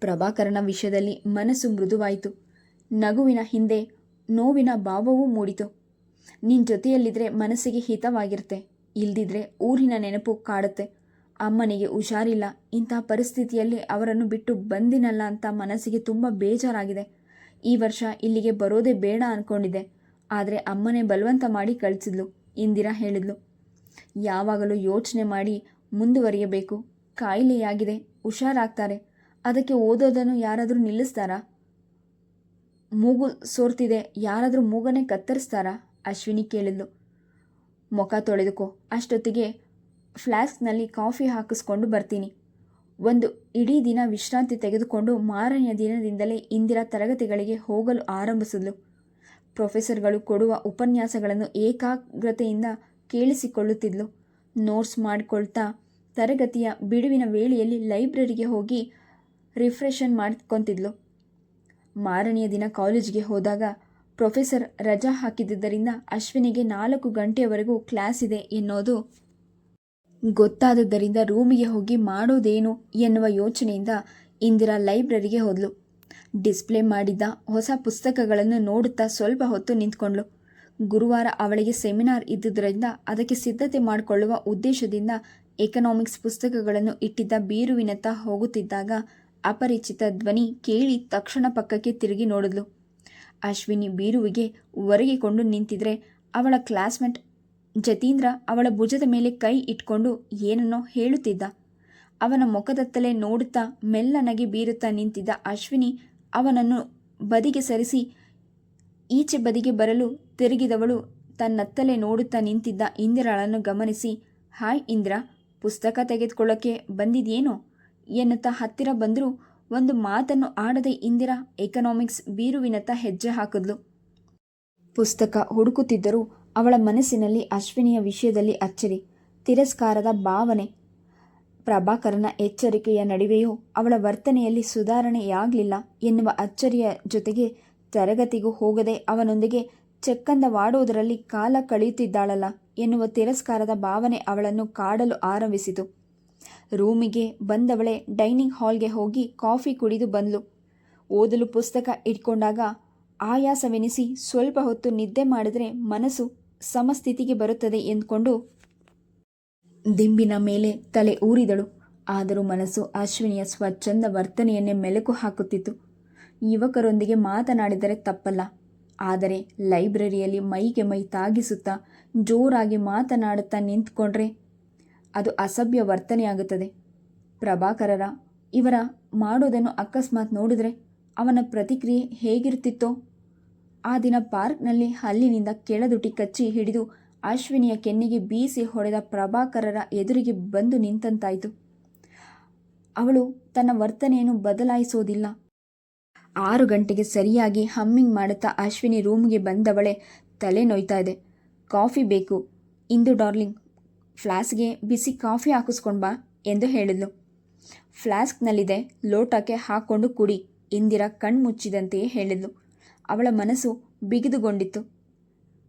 ಪ್ರಭಾಕರನ ವಿಷಯದಲ್ಲಿ ಮನಸ್ಸು ಮೃದುವಾಯಿತು. ನಗುವಿನ ಹಿಂದೆ ನೋವಿನ ಭಾವವೂ ಮೂಡಿತು. ನಿನ್ನ ಜೊತೆಯಲ್ಲಿದ್ದರೆ ಮನಸ್ಸಿಗೆ ಹಿತವಾಗಿರುತ್ತೆ. ಇಲ್ದಿದ್ರೆ ಊರಿನ ನೆನಪು ಕಾಡುತ್ತೆ. ಅಮ್ಮನಿಗೆ ಹುಷಾರಿಲ್ಲ. ಇಂತಹ ಪರಿಸ್ಥಿತಿಯಲ್ಲಿ ಅವರನ್ನು ಬಿಟ್ಟು ಬಂದಿನಲ್ಲ ಅಂತ ಮನಸ್ಸಿಗೆ ತುಂಬ ಬೇಜಾರಾಗಿದೆ. ಈ ವರ್ಷ ಇಲ್ಲಿಗೆ ಬರೋದೇ ಬೇಡ ಅಂದ್ಕೊಂಡಿದ್ದೆ ಆದರೆ ಅಮ್ಮನೇ ಬಲವಂತ ಮಾಡಿ ಕಳಿಸಿದ್ಲು, ಇಂದಿರಾ ಹೇಳಿದ್ಲು. ಯಾವಾಗಲೂ ಯೋಚನೆ ಮಾಡಿ ಮುಂದುವರಿಯಬೇಕು. ಕಾಯಿಲೆಯಾಗಿದೆ. ಹುಷಾರಾಗ್ತಾರೆ. ಅದಕ್ಕೆ ಓದೋದನ್ನು ಯಾರಾದರೂ ನಿಲ್ಲಿಸ್ತಾರಾ? ಮೂಗು ಸೋರ್ತಿದೆ. ಯಾರಾದರೂ ಮೂಗನೇ ಕತ್ತರಿಸ್ತಾರಾ? ಅಶ್ವಿನಿ ಕೇಳಿದ್ಲು. ಮುಖ ತೊಳೆದುಕೋ. ಅಷ್ಟೊತ್ತಿಗೆ ಫ್ಲಾಸ್ಕ್ನಲ್ಲಿ ಕಾಫಿ ಹಾಕಿಸ್ಕೊಂಡು ಬರ್ತೀನಿ. ಒಂದು ಇಡೀ ದಿನ ವಿಶ್ರಾಂತಿ ತೆಗೆದುಕೊಂಡು ಮಾರನೆಯ ದಿನದಿಂದಲೇ ಇಂದಿರಾ ತರಗತಿಗಳಿಗೆ ಹೋಗಲು ಆರಂಭಿಸಿದ್ಲು. ಪ್ರೊಫೆಸರ್ಗಳು ಕೊಡುವ ಉಪನ್ಯಾಸಗಳನ್ನು ಏಕಾಗ್ರತೆಯಿಂದ ಕೇಳಿಸಿಕೊಳ್ಳುತ್ತಿದ್ಲು. ನೋಟ್ಸ್ ಮಾಡಿಕೊಳ್ತಾ ತರಗತಿಯ ಬಿಡುವಿನ ವೇಳೆಯಲ್ಲಿ ಲೈಬ್ರರಿಗೆ ಹೋಗಿ ರಿಫ್ರೆಷನ್ ಮಾಡ್ಕೊತಿದ್ಲು. ಮಾರನೆಯ ದಿನ ಕಾಲೇಜಿಗೆ ಹೋದಾಗ ಪ್ರೊಫೆಸರ್ ರಜಾ ಹಾಕಿದ್ದರಿಂದ ಅಶ್ವಿನಿಗೆ ನಾಲ್ಕು ಗಂಟೆಯವರೆಗೂ ಕ್ಲಾಸ್ ಇದೆ ಎನ್ನೋದು ಗೊತ್ತಾದದ್ದರಿಂದ ರೂಮಿಗೆ ಹೋಗಿ ಮಾಡೋದೇನು ಎನ್ನುವ ಯೋಚನೆಯಿಂದ ಇಂದಿರಾ ಲೈಬ್ರರಿಗೆ ಹೋದ್ಲು. ಡಿಸ್ಪ್ಲೇ ಮಾಡಿದ್ದ ಹೊಸ ಪುಸ್ತಕಗಳನ್ನು ನೋಡುತ್ತಾ ಸ್ವಲ್ಪ ಹೊತ್ತು ನಿಂತ್ಕೊಂಡ್ಳು. ಗುರುವಾರ ಅವಳಿಗೆ ಸೆಮಿನಾರ್ ಇದ್ದುದರಿಂದ ಅದಕ್ಕೆ ಸಿದ್ಧತೆ ಮಾಡಿಕೊಳ್ಳುವ ಉದ್ದೇಶದಿಂದ ಎಕನಾಮಿಕ್ಸ್ ಪುಸ್ತಕಗಳನ್ನು ಇಟ್ಟಿದ್ದ ಬೀರುವಿನತ್ತ ಹೋಗುತ್ತಿದ್ದಾಗ ಅಪರಿಚಿತ ಧ್ವನಿ ಕೇಳಿ ತಕ್ಷಣ ಪಕ್ಕಕ್ಕೆ ತಿರುಗಿ ನೋಡಿದ್ಲು. ಅಶ್ವಿನಿ ಬೀರುವಿಗೆ ಒರಗಿಕೊಂಡು ನಿಂತಿದ್ರೆ ಅವಳ ಕ್ಲಾಸ್ಮೇಟ್ ಜತೀಂದ್ರ ಅವಳ ಭುಜದ ಮೇಲೆ ಕೈ ಇಟ್ಕೊಂಡು ಏನನ್ನೋ ಹೇಳುತ್ತಿದ್ದ. ಅವನ ಮುಖದತ್ತಲೇ ನೋಡುತ್ತಾ ಮೆಲ್ಲನಗೆ ಬೀರುತ್ತಾ ನಿಂತಿದ್ದ ಅಶ್ವಿನಿ ಅವನನ್ನು ಬದಿಗೆ ಸರಿಸಿ, ಈಚೆ ಬದಿಗೆ ಬರಲು ತಿರುಗಿದವಳು ತನ್ನತ್ತಲೇ ನೋಡುತ್ತಾ ನಿಂತಿದ್ದ ಇಂದಿರಾಳನ್ನು ಗಮನಿಸಿ, ಹಾಯ್ ಇಂದ್ರ, ಪುಸ್ತಕ ತೆಗೆದುಕೊಳ್ಳೋಕ್ಕೆ ಬಂದಿದೆಯೇನೋ? ಎನ್ನುತ್ತಾ ಹತ್ತಿರ ಬಂದರೂ ಒಂದು ಮಾತನ್ನು ಆಡದೆ ಇಂದಿರ ಎಕನಾಮಿಕ್ಸ್ ಬೀರುವಿನತ್ತ ಹೆಜ್ಜೆ ಹಾಕಿದ್ಲು. ಪುಸ್ತಕ ಹುಡುಕುತ್ತಿದ್ದರೂ ಅವಳ ಮನಸ್ಸಿನಲ್ಲಿ ಅಶ್ವಿನಿಯ ವಿಷಯದಲ್ಲಿ ಅಚ್ಚರಿ, ತಿರಸ್ಕಾರದ ಭಾವನೆ. ಪ್ರಭಾಕರನ ಎಚ್ಚರಿಕೆಯ ನಡುವೆಯೂ ಅವಳ ವರ್ತನೆಯಲ್ಲಿ ಸುಧಾರಣೆಯಾಗಲಿಲ್ಲ ಎನ್ನುವ ಅಚ್ಚರಿಯ ಜೊತೆಗೆ ತರಗತಿಗೂ ಹೋಗದೆ ಅವನೊಂದಿಗೆ ಚೆಕ್ಕಂದವಾಡುವುದರಲ್ಲಿ ಕಾಲ ಕಳೆಯುತ್ತಿದ್ದಾಳಲ್ಲ ಎನ್ನುವ ತಿರಸ್ಕಾರದ ಭಾವನೆ ಅವಳನ್ನು ಕಾಡಲು ಆರಂಭಿಸಿತು. ರೂಮಿಗೆ ಬಂದವಳೆ ಡೈನಿಂಗ್ ಹಾಲ್ಗೆ ಹೋಗಿ ಕಾಫಿ ಕುಡಿದು ಬಂದ್ಲು. ಓದಲು ಪುಸ್ತಕ ಇಟ್ಕೊಂಡಾಗ ಆಯಾಸವೆನಿಸಿ ಸ್ವಲ್ಪ ಹೊತ್ತು ನಿದ್ದೆ ಮಾಡಿದರೆ ಮನಸ್ಸು ಸಮಸ್ಥಿತಿಗೆ ಬರುತ್ತದೆ ಎಂದುಕೊಂಡು ದಿಂಬಿನ ಮೇಲೆ ತಲೆ ಊರಿದಳು. ಆದರೂ ಮನಸ್ಸು ಅಶ್ವಿನಿಯ ಸ್ವಚ್ಛಂದ ವರ್ತನೆಯನ್ನೇ ಮೆಲುಕು ಹಾಕುತ್ತಿತ್ತು. ಯುವಕರೊಂದಿಗೆ ಮಾತನಾಡಿದರೆ ತಪ್ಪಲ್ಲ. ಆದರೆ ಲೈಬ್ರರಿಯಲ್ಲಿ ಮೈಗೆ ಮೈ ತಾಗಿಸುತ್ತಾ ಜೋರಾಗಿ ಮಾತನಾಡುತ್ತಾ ನಿಂತ್ಕೊಂಡ್ರೆ ಅದು ಅಸಭ್ಯ ವರ್ತನೆಯಾಗುತ್ತದೆ ಪ್ರಭಾಕರರ, ಇವರ ಮಾಡೋದನ್ನು ಅಕಸ್ಮಾತ್ ನೋಡಿದರೆ ಅವನ ಪ್ರತಿಕ್ರಿಯೆ ಹೇಗಿರುತ್ತಿತ್ತೋ? ಆ ದಿನ ಪಾರ್ಕ್ನಲ್ಲಿ ಹಲ್ಲಿನಿಂದ ಕೆಳದುಟಿ ಕಚ್ಚಿ ಹಿಡಿದು ಅಶ್ವಿನಿಯ ಕೆನ್ನಿಗೆ ಬೀಸಿ ಹೊಡೆದ ಪ್ರಭಾಕರರ ಎದುರಿಗೆ ಬಂದು ನಿಂತಂತಾಯಿತು. ಅವಳು ತನ್ನ ವರ್ತನೆಯನ್ನು ಬದಲಾಯಿಸೋದಿಲ್ಲ. ಆರು ಗಂಟೆಗೆ ಸರಿಯಾಗಿ ಹಮ್ಮಿಂಗ್ ಮಾಡುತ್ತಾ ಅಶ್ವಿನಿ ರೂಮ್ಗೆ ಬಂದವಳೆ ತಲೆ ನೋಯ್ತಾ ಇದೆ. ಕಾಫಿ ಬೇಕು. ಇಂದು ಡಾರ್ಲಿಂಗ್ ಫ್ಲಾಸ್ಗೆ ಬಿಸಿ ಕಾಫಿ ಹಾಕಿಸ್ಕೊಂಡು ಬಾ ಎಂದು ಹೇಳಿದ್ಲು. ಫ್ಲಾಸ್ಕ್ನಲ್ಲಿದೆ ಲೋಟಕ್ಕೆ ಹಾಕ್ಕೊಂಡು ಕುಡಿ, ಇಂದಿರಾ ಕಣ್ಮುಚ್ಚಿದಂತೆಯೇ ಹೇಳಿದ್ಲು. ಅವಳ ಮನಸ್ಸು ಬಿಗಿದುಗೊಂಡಿತ್ತು.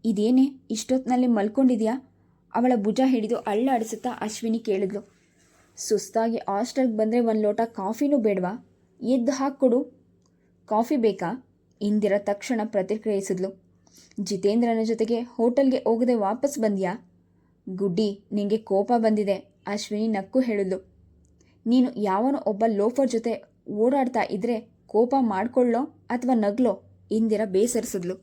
ಇದೇನೇ ಇಷ್ಟೊತ್ತಿನಲ್ಲಿ ಮಲ್ಕೊಂಡಿದೆಯಾ? ಅವಳ ಭುಜ ಹಿಡಿದು ಅಳ್ಳಾಡಿಸುತ್ತಾ ಅಶ್ವಿನಿ ಕೇಳಿದ್ಲು. ಸುಸ್ತಾಗಿ ಹಾಸ್ಟೆಲ್ಗೆ ಬಂದರೆ ಒಂದು ಲೋಟ ಕಾಫಿನೂ ಬೇಡವಾ? ಎದ್ದು ಹಾಕ್ಕೊಡು. ಕಾಫಿ ಬೇಕಾ? ಇಂದಿರಾ ತಕ್ಷಣ ಪ್ರತಿಕ್ರಿಯಿಸಿದ್ಲು. ಜಿತೇಂದ್ರನ ಜೊತೆಗೆ ಹೋಟೆಲ್ಗೆ ಹೋಗದೆ ವಾಪಸ್ ಬಂದ್ಯಾ? ಗುಡ್ಡಿ, ನಿಂಗೆ ಕೋಪ ಬಂದಿದೆ, ಅಶ್ವಿನಿ ನಕ್ಕು ಹೇಳಿದ್ಲು. ನೀನು ಯಾವನೋ ಒಬ್ಬ ಲೋಫರ್ ಜೊತೆ ಓಡಾಡ್ತಾ ಇದ್ರೆ ಕೋಪ ಮಾಡ್ಕೊಳ್ಳೋ ಅಥವಾ ನಗ್ಲೋ? ಇಂದಿರಾ ಬೇಸರಿಸಿದ್ಲು.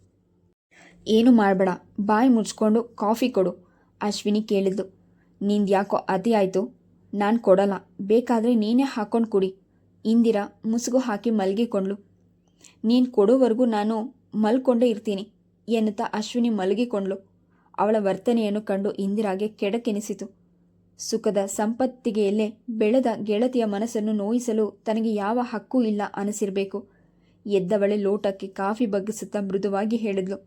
ಏನು ಮಾಡಬೇಡ, ಬಾಯಿ ಮುಚ್ಕೊಂಡು ಕಾಫಿ ಕೊಡು, ಅಶ್ವಿನಿ ಕೇಳಿದ್ಲು. ನಿಂದು ಯಾಕೋ ಅತಿ ಆಯಿತು? ನಾನು ಕೊಡಲ್ಲ, ಬೇಕಾದರೆ ನೀನೇ ಹಾಕ್ಕೊಂಡು ಕುಡಿ. ಇಂದಿರಾ ಮುಸುಗು ಹಾಕಿ ಮಲಗಿಕೊಂಡ್ಳು. ನೀನು ಕೊಡೋವರೆಗೂ ನಾನು ಮಲ್ಕೊಂಡೇ ಇರ್ತೀನಿ ಎನ್ನುತ್ತಾ ಅಶ್ವಿನಿ ಮಲಗಿಕೊಂಡ್ಳು. ಅವಳ ವರ್ತನೆಯನ್ನು ಕಂಡು ಇಂದಿರಾಗೆ ಕೆಡಕೆನಿಸಿತು. ಸುಖದ ಸಂಪತ್ತಿಗೆಯಲ್ಲೇ ಬೆಳೆದ ಗೆಳತಿಯ ಮನಸ್ಸನ್ನು ನೋಯಿಸಲು ತನಗೆ ಯಾವ ಹಕ್ಕೂ ಇಲ್ಲ ಅನಿಸಿರಬೇಕು. ಎದ್ದವಳೆ ಲೋಟಕ್ಕೆ ಕಾಫಿ ಬಗ್ಗಿಸುತ್ತಾ ಮೃದುವಾಗಿ ಹೇಳಿದ್ಲು.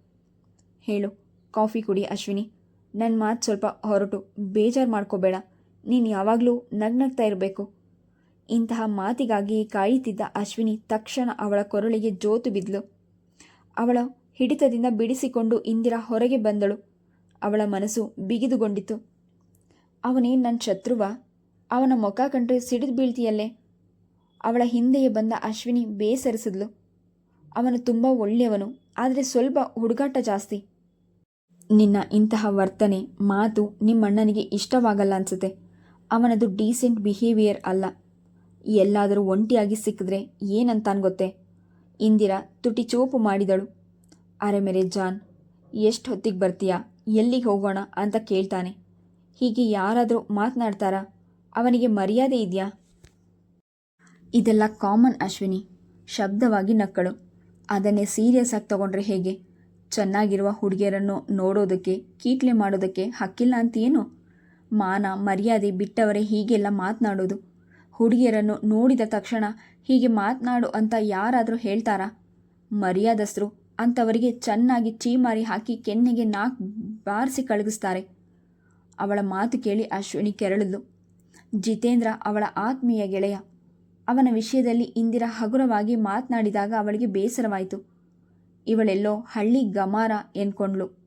ಹೇಳು, ಕಾಫಿ ಕುಡಿ ಅಶ್ವಿನಿ. ನನ್ನ ಮಾತು ಸ್ವಲ್ಪ ಹೊರಟು. ಬೇಜಾರು ಮಾಡ್ಕೋಬೇಡ. ನೀನು ಯಾವಾಗಲೂ ನಗ್ನಗ್ತಾ ಇರಬೇಕು. ಇಂತಹ ಮಾತಿಗಾಗಿ ಕಾಯುತ್ತಿದ್ದ ಅಶ್ವಿನಿ ತಕ್ಷಣ ಅವಳ ಕೊರಳಿಗೆ ಜೋತು ಬಿದ್ಲು. ಅವಳ ಹಿಡಿತದಿಂದ ಬಿಡಿಸಿಕೊಂಡು ಇಂದಿರಾ ಹೊರಗೆ ಬಂದಳು. ಅವಳ ಮನಸ್ಸು ಬಿಗಿದುಗೊಂಡಿತು. ಅವನೇ ನನ್ನ ಶತ್ರುವ. ಅವನ ಮುಖ ಕಂಡ್ರೆ ಸಿಡಿದು ಬೀಳ್ತೀಯಲ್ಲೇ. ಅವಳ ಹಿಂದೆಯೇ ಬಂದ ಅಶ್ವಿನಿ ಬೇಸರಿಸಿದ್ಲು. ಅವನು ತುಂಬ ಒಳ್ಳೆಯವನು, ಆದರೆ ಸ್ವಲ್ಪ ಹುಡುಗಾಟ ಜಾಸ್ತಿ. ನಿನ್ನ ಇಂತಹ ವರ್ತನೆ, ಮಾತು ನಿಮ್ಮಣ್ಣನಿಗೆ ಇಷ್ಟವಾಗಲ್ಲ ಅನ್ಸುತ್ತೆ. ಅವನದು ಡೀಸೆಂಟ್ ಬಿಹೇವಿಯರ್ ಅಲ್ಲ. ಎಲ್ಲಾದರೂ ಒಂಟಿಯಾಗಿ ಸಿಕ್ಕಿದ್ರೆ ಏನಂತಾನ್ ಗೊತ್ತೆ? ಇಂದಿರಾ ತುಟಿ ಚೋಪು ಮಾಡಿದಳು. ಅರೆ ಮೇರೆ ಜಾನ್, ಎಷ್ಟು ಹೊತ್ತಿಗೆ ಬರ್ತೀಯಾ? ಎಲ್ಲಿಗೆ ಹೋಗೋಣ ಅಂತ ಕೇಳ್ತಾನೆ. ಹೀಗೆ ಯಾರಾದರೂ ಮಾತನಾಡ್ತಾರಾ? ಅವನಿಗೆ ಮರ್ಯಾದೆ ಇದೆಯಾ? ಇದೆಲ್ಲ ಕಾಮನ್ ಅಶ್ವಿನಿ, ಶಬ್ದವಾಗಿ ನಕ್ಕಳು. ಅದನ್ನೇ ಸೀರಿಯಸ್ ಆಗಿ ತಗೊಂಡ್ರೆ ಹೇಗೆ? ಚೆನ್ನಾಗಿರುವ ಹುಡುಗಿಯರನ್ನು ನೋಡೋದಕ್ಕೆ, ಕೀಟ್ಲೆ ಮಾಡೋದಕ್ಕೆ ಹಕ್ಕಿಲ್ಲ ಅಂತೇನು ಮಾನ, ಮರ್ಯಾದೆ ಬಿಟ್ಟವರೇ ಹೀಗೆಲ್ಲ ಮಾತನಾಡೋದು. ಹುಡುಗಿಯರನ್ನು ನೋಡಿದ ತಕ್ಷಣ ಹೀಗೆ ಮಾತನಾಡು ಅಂತ ಯಾರಾದರೂ ಹೇಳ್ತಾರಾ? ಮರ್ಯಾದಸ್ರು, ಅಂಥವರಿಗೆ ಚೆನ್ನಾಗಿ ಚೀಮಾರಿ ಹಾಕಿ ಕೆನ್ನೆಗೆ ನಾಲ್ಕು ಬಾರಿಸಿ ಕಳಗಿಸ್ತಾರೆ. ಅವಳ ಮಾತು ಕೇಳಿ ಅಶ್ವಿನಿ ಕೆರಳಿದ್ಲು. ಜಿತೇಂದ್ರ ಅವಳ ಆತ್ಮೀಯ ಗೆಳೆಯ. ಅವನ ವಿಷಯದಲ್ಲಿ ಇಂದಿರಾ ಹಗುರವಾಗಿ ಮಾತನಾಡಿದಾಗ ಅವಳಿಗೆ ಬೇಸರವಾಯಿತು. ಇವಳೆಲ್ಲೋ ಹಳ್ಳಿ ಗಮಾರ ಎನ್ಕೊಂಡ್ಳು.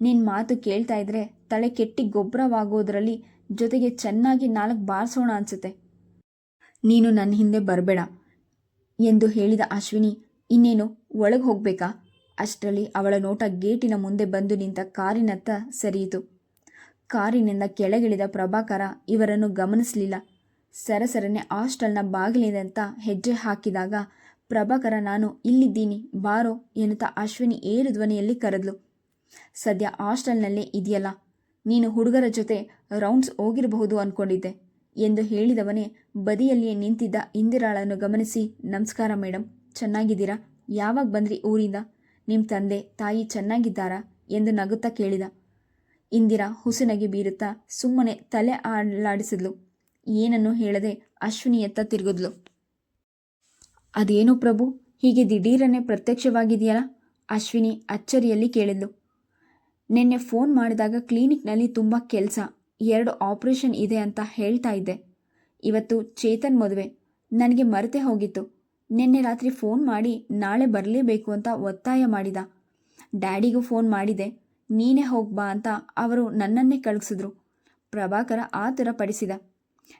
ನಿನ್ನ ಮಾತು ಕೇಳ್ತಾ ಇದ್ರೆ ತಲೆ ಕೆಟ್ಟಿ ಗೊಬ್ಬರವಾಗೋದ್ರಲ್ಲಿ ಜೊತೆಗೆ ಚೆನ್ನಾಗಿ ನಾಲ್ಕು ಬಾರಿಸೋಣ ಅನ್ಸುತ್ತೆ. ನೀನು ನನ್ನ ಹಿಂದೆ ಬರಬೇಡ ಎಂದು ಹೇಳಿದ ಅಶ್ವಿನಿ, ಇನ್ನೇನು, ಒಳಗೆ ಹೋಗ್ಬೇಕಾ? ಅಷ್ಟರಲ್ಲಿ ಅವಳ ನೋಟ ಗೇಟಿನ ಮುಂದೆ ಬಂದು ನಿಂತ ಕಾರಿನತ್ತ ಸರಿಯಿತು. ಕಾರಿನಿಂದ ಕೆಳಗಿಳಿದ ಪ್ರಭಾಕರ ಇವರನ್ನು ಗಮನಿಸಲಿಲ್ಲ. ಸರಸರನೆ ಹಾಸ್ಟೆಲ್ನ ಬಾಗಿಲಿನಂತ ಹೆಜ್ಜೆ ಹಾಕಿದಾಗ, ಪ್ರಭಾಕರ, ನಾನು ಇಲ್ಲಿದ್ದೀನಿ, ಬಾರೋ ಎನ್ನುತ್ತಾ ಅಶ್ವಿನಿ ಏರು ಧ್ವನಿಯಲ್ಲಿ ಕರೆದ್ಲು. ಸದ್ಯ ಹಾಸ್ಟೆಲ್ನಲ್ಲೇ ಇದೆಯಲ್ಲ, ನೀನು ಹುಡುಗರ ಜೊತೆ ರೌಂಡ್ಸ್ ಹೋಗಿರಬಹುದು ಅಂದ್ಕೊಂಡಿದ್ದೆ ಎಂದು ಹೇಳಿದವನೇ, ಬದಿಯಲ್ಲಿಯೇ ನಿಂತಿದ್ದ ಇಂದಿರಾಳನ್ನು ಗಮನಿಸಿ, ನಮಸ್ಕಾರ ಮೇಡಮ್ ಚೆನ್ನಾಗಿದ್ದೀರಾ? ಯಾವಾಗ ಬಂದ್ರಿ ಊರಿಂದ? ನಿಮ್ಮ ತಂದೆ, ತಾಯಿ ಚೆನ್ನಾಗಿದ್ದಾರಾ? ಎಂದು ನಗುತ್ತಾ ಕೇಳಿದ. ಇಂದಿರಾ ಹುಸಿನಗೆ ಬೀರುತ್ತಾ ಸುಮ್ಮನೆ ತಲೆ ಆಡಲಾಡಿಸಿದ್ಲು. ಏನನ್ನು ಹೇಳದೆ ಅಶ್ವಿನಿಯತ್ತ ತಿರುಗಿದ್ಲು. ಅದೇನು ಪ್ರಭು, ಹೀಗೆ ದಿಢೀರನೆ ಪ್ರತ್ಯಕ್ಷವಾಗಿದೆಯಲ್ಲ ಅಶ್ವಿನಿ ಅಚ್ಚರಿಯಲ್ಲಿ ಕೇಳಿದ್ಲು. ನಿನ್ನೆ ಫೋನ್ ಮಾಡಿದಾಗ ಕ್ಲಿನಿಕ್ನಲ್ಲಿ ತುಂಬ ಕೆಲಸ. ಎರಡು ಆಪರೇಷನ್ ಇದೆ ಅಂತ ಹೇಳ್ತಾ ಇದ್ದೆ. ಇವತ್ತು ಚೇತನ್ ಮದುವೆ. ನನಗೆ ಮರೆತೇ ಹೋಗಿತ್ತು. ನಿನ್ನೆ ರಾತ್ರಿ ಫೋನ್ ಮಾಡಿ ನಾಳೆ ಬರಲೇಬೇಕು ಅಂತ ಒತ್ತಾಯ ಮಾಡಿದ. ಡ್ಯಾಡಿಗೂ ಫೋನ್ ಮಾಡಿದೆ. ನೀನೇ ಹೋಗ್ಬಾ ಅಂತ ಅವರು ನನ್ನನ್ನೇ ಕಳಿಸಿದ್ರು. ಪ್ರಭಾಕರ ಆ ಥರ ಪಡಿಸಿದ.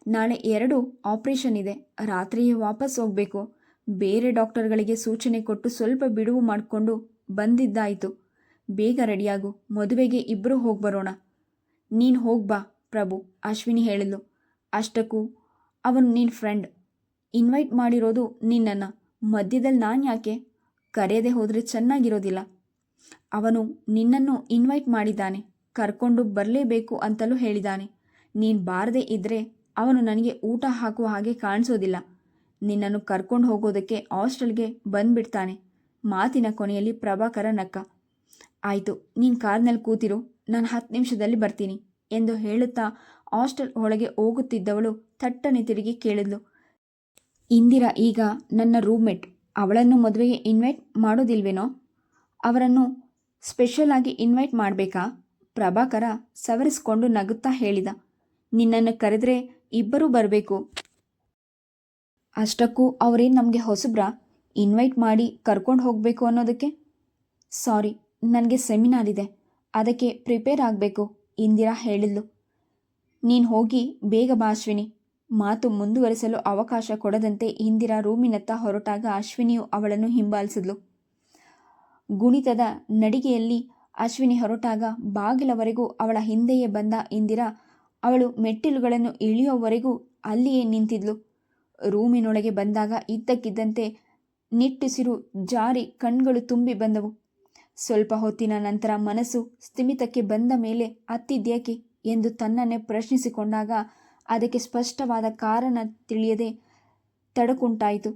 ನಾಳೆ ಎರಡು ಆಪರೇಷನ್ ಇದೆ. ರಾತ್ರಿಯೇ ವಾಪಸ್ ಹೋಗಬೇಕು. ಬೇರೆ ಡಾಕ್ಟರ್ಗಳಿಗೆ ಸೂಚನೆ ಕೊಟ್ಟು ಸ್ವಲ್ಪ ಬಿಡುವು ಮಾಡಿಕೊಂಡು ಬಂದಿದ್ದಾಯಿತು. ಬೇಗ ರೆಡಿಯಾಗು. ಮದುವೆಗೆ ಇಬ್ಬರು ಹೋಗ್ಬರೋಣ ನೀನು ಹೋಗ್ಬಾ ಪ್ರಭು, ಅಶ್ವಿನಿ ಹೇಳಿದ್ಲು. ಅಷ್ಟಕ್ಕೂ ಅವನು ನಿನ್ನ ಫ್ರೆಂಡ್ ಇನ್ವೈಟ್ ಮಾಡಿರೋದು ನಿನ್ನನ್ನು. ಮಧ್ಯದಲ್ಲಿ ನಾನು ಯಾಕೆ? ಕರೆಯದೆ ಹೋದರೆ ಚೆನ್ನಾಗಿರೋದಿಲ್ಲ. ಅವನು ನಿನ್ನನ್ನು ಇನ್ವೈಟ್ ಮಾಡಿದ್ದಾನೆ, ಕರ್ಕೊಂಡು ಬರಲೇಬೇಕು ಅಂತಲೂ ಹೇಳಿದ್ದಾನೆ. ನೀನು ಬಾರದೇ ಇದ್ದರೆ ಅವನು ನನಗೆ ಊಟ ಹಾಕುವ ಹಾಗೆ ಕಾಣಿಸೋದಿಲ್ಲ. ನಿನ್ನನ್ನು ಕರ್ಕೊಂಡು ಹೋಗೋದಕ್ಕೆ ಹಾಸ್ಟೆಲ್ಗೆ ಬಂದ್ಬಿಡ್ತಾನೆ. ಮಾತಿನ ಕೊನೆಯಲ್ಲಿ ಪ್ರಭಾಕರ ನಕ್ಕ. ಆಯಿತು, ನೀನು ಕಾರ್ನಲ್ಲಿ ಕೂತಿರು. ನಾನು ಹತ್ತು ನಿಮಿಷದಲ್ಲಿ ಬರ್ತೀನಿ ಎಂದು ಹೇಳುತ್ತಾ ಹಾಸ್ಟೆಲ್ ಒಳಗೆ ಹೋಗುತ್ತಿದ್ದವಳು ಥಟ್ಟನೆ ತಿರುಗಿ ಕೇಳಿದ್ಲು. ಇಂದಿರಾ, ಈಗ ನನ್ನ ರೂಮ್ಮೇಟ್, ಅವಳನ್ನು ಮದುವೆಗೆ ಇನ್ವೈಟ್ ಮಾಡೋದಿಲ್ವೇನೋ? ಅವರನ್ನು ಸ್ಪೆಷಲ್ ಆಗಿ ಇನ್ವೈಟ್ ಮಾಡಬೇಕಾ? ಪ್ರಭಾಕರ ಸವರಿಸ್ಕೊಂಡು ನಗುತ್ತಾ ಹೇಳಿದ. ನಿನ್ನನ್ನು ಕರೆದ್ರೆ ಇಬ್ಬರೂ ಬರಬೇಕು. ಅಷ್ಟಕ್ಕೂ ಅವರೇನು ನಮಗೆ ಹೊಸಬ್ರ? ಇನ್ವೈಟ್ ಮಾಡಿ ಕರ್ಕೊಂಡು ಹೋಗಬೇಕು ಅನ್ನೋದಕ್ಕೆ? ಸಾರಿ, ನನಗೆ ಸೆಮಿನಾರ್ ಇದೆ. ಅದಕ್ಕೆ ಪ್ರಿಪೇರ್ ಆಗಬೇಕು, ಇಂದಿರಾ ಹೇಳಿದ್ಲು. ನೀನು ಹೋಗಿ ಬೇಗ ಬಾ ಅಶ್ವಿನಿ. ಮಾತು ಮುಂದುವರಿಸಲು ಅವಕಾಶ ಕೊಡದಂತೆ ಇಂದಿರಾ ರೂಮಿನತ್ತ ಹೊರಟಾಗ ಅಶ್ವಿನಿಯು ಅವಳನ್ನು ಹಿಂಬಾಲಿಸಿದ್ಲು. ಗುಣಿತದ ನಡಿಗೆಯಲ್ಲಿ ಅಶ್ವಿನಿ ಹೊರಟಾಗ ಬಾಗಿಲವರೆಗೂ ಅವಳ ಹಿಂದೆಯೇ ಬಂದ ಇಂದಿರಾ ಅವಳು ಮೆಟ್ಟಿಲುಗಳನ್ನು ಇಳಿಯೋವರೆಗೂ ಅಲ್ಲಿಯೇ ನಿಂತಿದ್ಲು. ರೂಮಿನೊಳಗೆ ಬಂದಾಗ ಇದ್ದಕ್ಕಿದ್ದಂತೆ ನಿಟ್ಟುಸಿರು ಜಾರಿ ಕಣ್ಗಳು ತುಂಬಿ ಬಂದವು. ಸ್ವಲ್ಪ ಹೊತ್ತಿನ ನಂತರ ಮನಸ್ಸು ಸ್ಥಿಮಿತಕ್ಕೆ ಬಂದ ಮೇಲೆ ಅತ್ತಿದ್ಯಾಕೆ ಎಂದು ತನ್ನನ್ನೇ ಪ್ರಶ್ನಿಸಿಕೊಂಡಾಗ ಅದಕ್ಕೆ ಸ್ಪಷ್ಟವಾದ ಕಾರಣ ತಿಳಿಯದೆ ತಡಕುಂಟಾಯಿತು.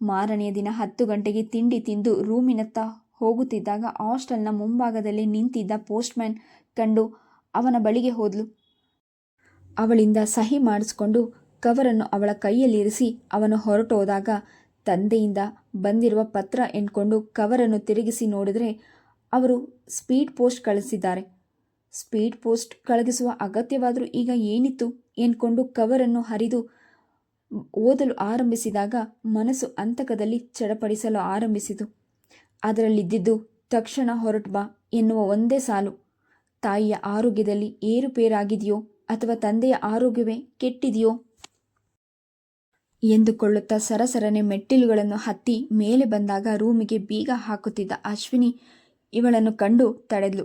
ಮಾರನೆಯ ದಿನ ಹತ್ತು ಗಂಟೆಗೆ ತಿಂಡಿ ತಿಂದು ರೂಮಿನತ್ತ ಹೋಗುತ್ತಿದ್ದಾಗ ಹಾಸ್ಟೆಲ್ನ ಮುಂಭಾಗದಲ್ಲಿ ನಿಂತಿದ್ದ ಪೋಸ್ಟ್ಮ್ಯಾನ್ ಕಂಡು ಅವನ ಬಳಿಗೆ ಹೋದ್ಲು. ಅವಳಿಂದ ಸಹಿ ಮಾಡಿಸ್ಕೊಂಡು ಕವರನ್ನು ಅವಳ ಕೈಯಲ್ಲಿರಿಸಿ ಅವನು ಹೊರಟೋದಾಗ ತಂದೆಯಿಂದ ಬಂದಿರುವ ಪತ್ರ ಎಂಡ್ಕೊಂಡು ಕವರನ್ನು ತಿರುಗಿಸಿ ನೋಡಿದರೆ ಅವರು ಸ್ಪೀಡ್ ಪೋಸ್ಟ್ ಕಳಿಸಿದ್ದಾರೆ. ಸ್ಪೀಡ್ ಪೋಸ್ಟ್ ಕಳಗಿಸುವ ಅಗತ್ಯವಾದರೂ ಈಗ ಏನಿತ್ತು ಎಂದ್ಕೊಂಡು ಕವರನ್ನು ಹರಿದು ಓದಲು ಆರಂಭಿಸಿದಾಗ ಮನಸ್ಸು ಅಂತಕದಲ್ಲಿ ಚಡಪಡಿಸಲು ಆರಂಭಿಸಿತು. ಅದರಲ್ಲಿದ್ದಿದ್ದು, ತಕ್ಷಣ ಹೊರಟು ಬಾ ಎನ್ನುವ ಒಂದೇ ಸಾಲು. ತಾಯಿಯ ಆರೋಗ್ಯದಲ್ಲಿ ಏರುಪೇರಾಗಿದೆಯೋ ಅಥವಾ ತಂದೆಯ ಆರೋಗ್ಯವೇ ಕೆಟ್ಟಿದೆಯೋ ಎಂದುಕೊಳ್ಳುತ್ತಾ ಸರಸರನೆ ಮೆಟ್ಟಿಲುಗಳನ್ನು ಹತ್ತಿ ಮೇಲೆ ಬಂದಾಗ ರೂಮಿಗೆ ಬೀಗ ಹಾಕುತ್ತಿದ್ದ ಅಶ್ವಿನಿ ಇವಳನ್ನು ಕಂಡು ತಡೆದ್ಲು.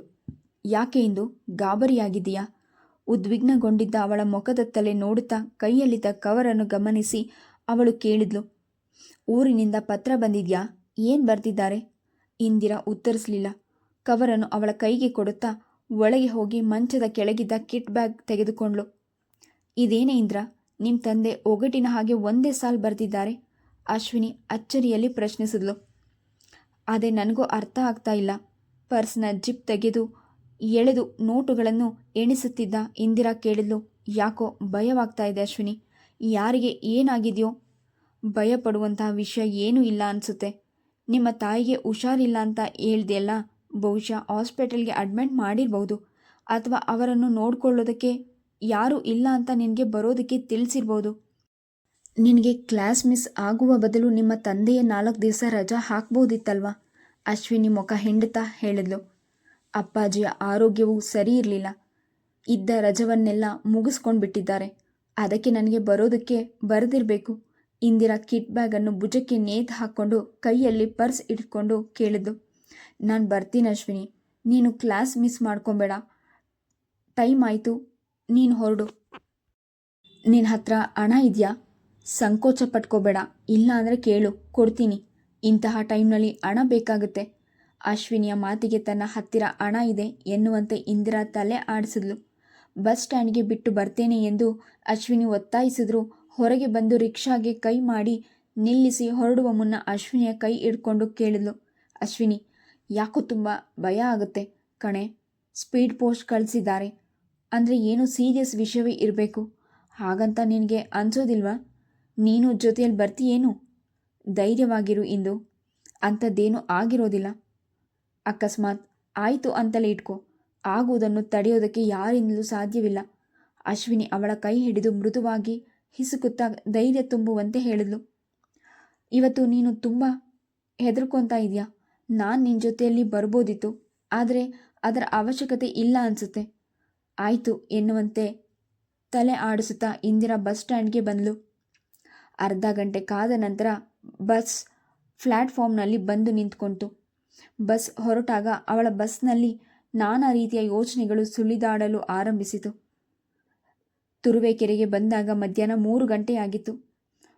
ಯಾಕೆ ಇಂದು? ಗಾಬರಿಯಾಗಿದೆಯಾ ಉದ್ವಿಗ್ನಗೊಂಡಿದ್ದ ಅವಳ ಮುಖದತ್ತಲೇ ನೋಡುತ್ತಾ ಕೈಯಲ್ಲಿದ್ದ ಕವರನ್ನು ಗಮನಿಸಿ ಅವಳು ಕೇಳಿದ್ಲು. ಊರಿನಿಂದ ಪತ್ರ ಬಂದಿದ್ಯಾ? ಏನು ಬರ್ತಿದ್ದಾರೆ? ಇಂದಿರಾ ಉತ್ತರಿಸಲಿಲ್ಲ. ಕವರನ್ನು ಅವಳ ಕೈಗೆ ಕೊಡುತ್ತಾ ಒಳಗೆ ಹೋಗಿ ಮಂಚದ ಕೆಳಗಿದ್ದ ಕಿಟ್ ಬ್ಯಾಗ್ ತೆಗೆದುಕೊಂಡ್ಳು. ಇದೇನೇ ಇಂದ್ರ? ನಿಮ್ಮ ತಂದೆ ಒಗಟಿನ ಹಾಗೆ ಒಂದೇ ಸಾಲು ಬರೆದಿದ್ದಾರೆ ಅಶ್ವಿನಿ ಅಚ್ಚರಿಯಲ್ಲಿ ಪ್ರಶ್ನಿಸಿದ್ಲು. ಅದೇ ನನಗೂ ಅರ್ಥ ಆಗ್ತಾ ಇಲ್ಲ. ಪರ್ಸ್ನ ಜಿಪ್ ತೆಗೆದು ಎಳೆದು ನೋಟುಗಳನ್ನು ಎಣಿಸುತ್ತಿದ್ದ ಇಂದಿರಾ ಕೇಳಿದ್ಲು, ಯಾಕೋ ಭಯವಾಗ್ತಾ ಇದೆ ಅಶ್ವಿನಿ? ಯಾರಿಗೆ ಏನಾಗಿದೆಯೋ? ಭಯಪಡುವಂತಹ ವಿಷಯ ಏನೂ ಇಲ್ಲ ಅನಿಸುತ್ತೆ. ನಿಮ್ಮ ತಾಯಿಗೆ ಹುಷಾರಿಲ್ಲ ಅಂತ ಹೇಳ್ದೆಯಲ್ಲ, ಬಹುಶಃ ಹಾಸ್ಪಿಟಲ್ಗೆ ಅಡ್ಮಿಟ್ ಮಾಡಿರ್ಬೋದು ಅಥವಾ ಅವರನ್ನು ನೋಡ್ಕೊಳ್ಳೋದಕ್ಕೆ ಯಾರೂ ಇಲ್ಲ ಅಂತ ನಿನಗೆ ಬರೋದಕ್ಕೆ ತಿಳಿಸಿರ್ಬೋದು. ನಿನಗೆ ಕ್ಲಾಸ್ ಮಿಸ್ ಆಗುವ ಬದಲು ನಿಮ್ಮ ತಂದೆಯ ನಾಲ್ಕು ದಿವಸ ರಜಾ ಹಾಕ್ಬೋದಿತ್ತಲ್ವಾ? ಅಶ್ವಿನಿ ಮುಖ ಹೆಂಡತ ಹೇಳಿದ್ಲು. ಅಪ್ಪಾಜಿಯ ಆರೋಗ್ಯವು ಸರಿ ಇರಲಿಲ್ಲ. ಇದ್ದ ರಜವನ್ನೆಲ್ಲ ಮುಗಿಸ್ಕೊಂಡು ಬಿಟ್ಟಿದ್ದಾರೆ ಅದಕ್ಕೆ ನನಗೆ ಬರೋದಕ್ಕೆ ಬರೆದಿರಬೇಕು. ಇಂದಿರಾ ಕಿಟ್ ಬ್ಯಾಗನ್ನು ಭುಜಕ್ಕೆ ನೇತು ಹಾಕ್ಕೊಂಡು ಕೈಯಲ್ಲಿ ಪರ್ಸ್ ಇಟ್ಕೊಂಡು ಕೇಳಿದ್ದು ನಾನು ಬರ್ತೀನಿ ಅಶ್ವಿನಿ. ನೀನು ಕ್ಲಾಸ್ ಮಿಸ್ ಮಾಡ್ಕೊಬೇಡ. ಟೈಮ್ ಆಯಿತು. ನೀನು ಹೊರಡು. ನಿನ್ನ ಹತ್ರ ಹಣ ಇದೆಯಾ? ಸಂಕೋಚ ಪಟ್ಕೋಬೇಡ. ಇಲ್ಲ ಅಂದರೆ ಕೇಳು, ಕೊಡ್ತೀನಿ. ಇಂತಹ ಟೈಮ್ನಲ್ಲಿ ಹಣ ಬೇಕಾಗುತ್ತೆ. ಅಶ್ವಿನಿಯ ಮಾತಿಗೆ ತನ್ನ ಹತ್ತಿರ ಹಣ ಇದೆ ಎನ್ನುವಂತೆ ಇಂದಿರಾ ತಲೆ ಆಡಿಸಿದ್ಲು. ಬಸ್ ಸ್ಟ್ಯಾಂಡ್ಗೆ ಬಿಟ್ಟು ಬರ್ತೇನೆ ಎಂದು ಅಶ್ವಿನಿ ಒತ್ತಾಯಿಸಿದ್ರು. ಹೊರಗೆ ಬಂದು ರಿಕ್ಷಾಗೆ ಕೈ ಮಾಡಿ ನಿಲ್ಲಿಸಿ ಹೊರಡುವ ಮುನ್ನ ಅಶ್ವಿನಿಯ ಕೈ ಹಿಡ್ಕೊಂಡು ಕೇಳಿದ್ಲು. ಅಶ್ವಿನಿ, ಯಾಕೋ ತುಂಬ ಭಯ ಆಗುತ್ತೆ ಕಣೆ. ಸ್ಪೀಡ್ ಪೋಸ್ಟ್ ಕಳಿಸಿದ್ದಾರೆ. ಅಂದರೆ ಏನು ಸೀರಿಯಸ್ ವಿಷಯವೇ ಇರಬೇಕು? ಹಾಗಂತ ನಿನಗೆ ಅನಿಸೋದಿಲ್ವಾ? ನೀನು ಜೊತೆಯಲ್ಲಿ ಬರ್ತೀಯೇನು? ಧೈರ್ಯವಾಗಿರು ಇಂದು. ಅಂಥದ್ದೇನೂ ಆಗಿರೋದಿಲ್ಲ. ಅಕಸ್ಮಾತ್ ಆಯಿತು ಅಂತಲೇ ಇಟ್ಕೋ. ಆಗುವುದನ್ನು ತಡೆಯೋದಕ್ಕೆ ಯಾರಿಂದಲೂ ಸಾಧ್ಯವಿಲ್ಲ. ಅಶ್ವಿನಿ ಅವಳ ಕೈ ಹಿಡಿದು ಮೃದುವಾಗಿ ಹಿಸುಕುತ್ತಾ ಧೈರ್ಯ ತುಂಬುವಂತೆ ಹೇಳಿದ್ಲು. ಇವತ್ತು ನೀನು ತುಂಬ ಹೆದರ್ಕೊತಾ ಇದೆಯಾ? ನಾನು ನಿನ್ನ ಜೊತೆಯಲ್ಲಿ ಬರ್ಬೋದಿತ್ತು. ಆದರೆ ಅದರ ಅವಶ್ಯಕತೆ ಇಲ್ಲ ಅನಿಸುತ್ತೆ. ಆಯಿತು ಎನ್ನುವಂತೆ ತಲೆ ಆಡಿಸುತ್ತಾ ಇಂದಿರಾ ಬಸ್ ಸ್ಟ್ಯಾಂಡ್ಗೆ ಬಂದಳು ಅರ್ಧ ಗಂಟೆ ಕಾದ ನಂತರ ಬಸ್ ಪ್ಲ್ಯಾಟ್ಫಾರ್ಮ್ನಲ್ಲಿ ಬಂದು ನಿಂತ್ಕೊಂತು. ಬಸ್ ಹೊರಟಾಗ ಅವಳ ಬಸ್ನಲ್ಲಿ ನಾನಾ ರೀತಿಯ ಯೋಚನೆಗಳು ಸುಳಿದಾಡಲು ಆರಂಭಿಸಿತು. ತುರುವೇಕೆರೆಗೆ ಬಂದಾಗ ಮಧ್ಯಾಹ್ನ ಮೂರು ಗಂಟೆಯಾಗಿತ್ತು.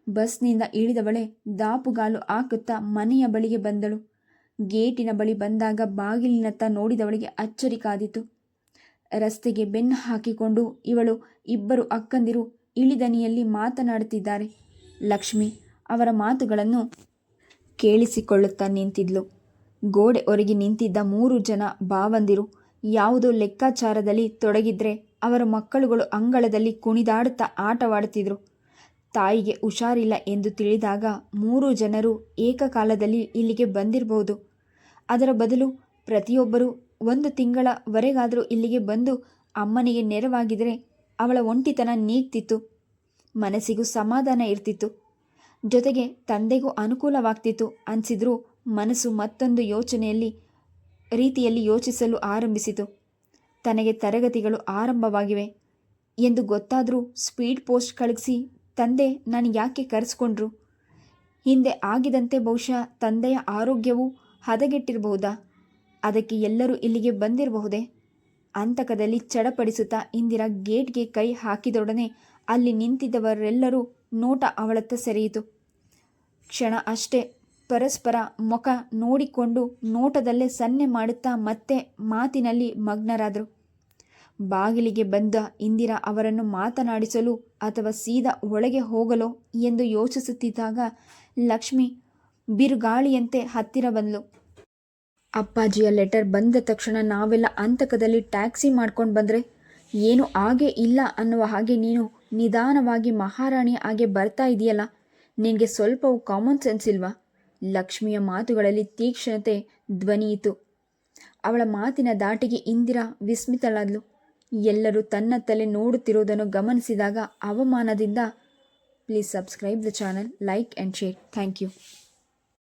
ಬಸ್ನಿಂದ ಇಳಿದವಳೆ ದಾಪುಗಾಲು ಹಾಕುತ್ತಾ ಮನೆಯ ಬಳಿಗೆ ಬಂದಳು. ಗೇಟಿನ ಬಳಿ ಬಂದಾಗ ಬಾಗಿಲಿನತ್ತ ನೋಡಿದವಳಿಗೆ ಅಚ್ಚರಿ ಕಾದಿತು ರಸ್ತೆಗೆ ಬೆನ್ನು ಹಾಕಿಕೊಂಡು ಇವಳು ಇಬ್ಬರು ಅಕ್ಕಂದಿರು ಇಳಿದನಿಯಲ್ಲಿ ಮಾತನಾಡುತ್ತಿದ್ದಾರೆ. ಲಕ್ಷ್ಮಿ ಅವರ ಮಾತುಗಳನ್ನು ಕೇಳಿಸಿಕೊಳ್ಳುತ್ತಾ ನಿಂತಿದ್ಲು. ಗೋಡೆ ಹೊರಗೆ ನಿಂತಿದ್ದ ಮೂರು ಜನ ಬಾವಂದಿರು ಯಾವುದೋ ಲೆಕ್ಕಾಚಾರದಲ್ಲಿ ತೊಡಗಿದ್ರೆ ಅವರ ಮಕ್ಕಳುಗಳು ಅಂಗಳದಲ್ಲಿ ಕುಣಿದಾಡುತ್ತಾ ಆಟವಾಡುತ್ತಿದ್ರು. ತಾಯಿಗೆ ಹುಷಾರಿಲ್ಲ ಎಂದು ತಿಳಿದಾಗ ಮೂರು ಜನರು ಏಕಕಾಲದಲ್ಲಿ ಇಲ್ಲಿಗೆ ಬಂದಿರಬಹುದು. ಅದರ ಬದಲು ಪ್ರತಿಯೊಬ್ಬರೂ ಒಂದು ತಿಂಗಳವರೆಗಾದರೂ ಇಲ್ಲಿಗೆ ಬಂದು ಅಮ್ಮನಿಗೆ ನೆರವಾಗಿದ್ದರೆ ಅವಳ ಒಂಟಿತನ ನೀಗ್ತಿತ್ತು. ಮನಸ್ಸಿಗೂ ಸಮಾಧಾನ ಇರ್ತಿತ್ತು. ಜೊತೆಗೆ ತಂದೆಗೂ ಅನುಕೂಲವಾಗ್ತಿತ್ತು ಅನಿಸಿದ್ರೂ ಮನಸ್ಸು ಮತ್ತೊಂದು ಯೋಚನೆಯಲ್ಲಿ, ರೀತಿಯಲ್ಲಿ ಯೋಚಿಸಲು ಆರಂಭಿಸಿತು. ತನಗೆ ತರಗತಿಗಳು ಆರಂಭವಾಗಿವೆ ಎಂದು ಗೊತ್ತಾದರೂ ಸ್ಪೀಡ್ ಪೋಸ್ಟ್ ಕಳಿಸಿ ತಂದೆ, ನಾನು ಯಾಕೆ ಕರೆಸ್ಕೊಂಡ್ರು? ಹಿಂದೆ ಆಗಿದಂತೆ ಬಹುಶಃ ತಂದೆಯ ಆರೋಗ್ಯವು ಹದಗೆಟ್ಟಿರಬಹುದಾ? ಅದಕ್ಕೆ ಎಲ್ಲರೂ ಇಲ್ಲಿಗೆ ಬಂದಿರಬಹುದೇ? ಅಂತಕದಲ್ಲಿ ಚಡಪಡಿಸುತ್ತಾ ಇಂದಿರಾ ಗೇಟ್ಗೆ ಕೈ ಹಾಕಿದೊಡನೆ ಅಲ್ಲಿ ನಿಂತಿದ್ದವರೆಲ್ಲರೂ ನೋಟ ಅವಳತ್ತ ಸೆರೆಯಿತು. ಕ್ಷಣ ಅಷ್ಟೇ ಪರಸ್ಪರ ಮುಖ ನೋಡಿಕೊಂಡು ನೋಟದಲ್ಲೇ ಸನ್ನೆ ಮಾಡುತ್ತಾ ಮತ್ತೆ ಮಾತಿನಲ್ಲಿ ಮಗ್ನರಾದರು. ಬಾಗಿಲಿಗೆ ಬಂದ ಇಂದಿರಾ ಅವರನ್ನು ಮಾತನಾಡಿಸಲು ಅಥವಾ ಸೀದಾ ಒಳಗೆ ಹೋಗಲೋ ಎಂದು ಯೋಚಿಸುತ್ತಿದ್ದಾಗ ಲಕ್ಷ್ಮಿ ಬಿರುಗಾಳಿಯಂತೆ ಹತ್ತಿರ ಬಂದಳು ಅಪ್ಪಾಜಿಯ ಲೆಟರ್ ಬಂದ ತಕ್ಷಣ ನಾವೆಲ್ಲ ಅಂತಕದಲ್ಲಿ ಟ್ಯಾಕ್ಸಿ ಮಾಡ್ಕೊಂಡು ಬಂದರೆ, ಏನು ಹಾಗೆ ಇಲ್ಲ ಅನ್ನುವ ಹಾಗೆ ನೀನು ನಿಧಾನವಾಗಿ ಮಹಾರಾಣಿ ಹಾಗೆ ಬರ್ತಾ ಇದೆಯಲ್ಲ? ನಿನಗೆ ಸ್ವಲ್ಪವೂ ಕಾಮನ್ ಸೆನ್ಸ್ ಇಲ್ವಾ? ಲಕ್ಷ್ಮಿಯ ಮಾತುಗಳಲ್ಲಿ ತೀಕ್ಷ್ಣತೆ ಧ್ವನಿಯಿತು. ಅವಳ ಮಾತಿನ ದಾಟಿಗೆ ಇಂದಿರಾ ವಿಸ್ಮಿತಳಾದ್ಲು. ಎಲ್ಲರೂ ತನ್ನ ತಲೆ ನೋಡುತ್ತಿರುವುದನ್ನು ಗಮನಿಸಿದಾಗ ಅವಮಾನದಿಂದ, please subscribe the channel, like and share. Thank you.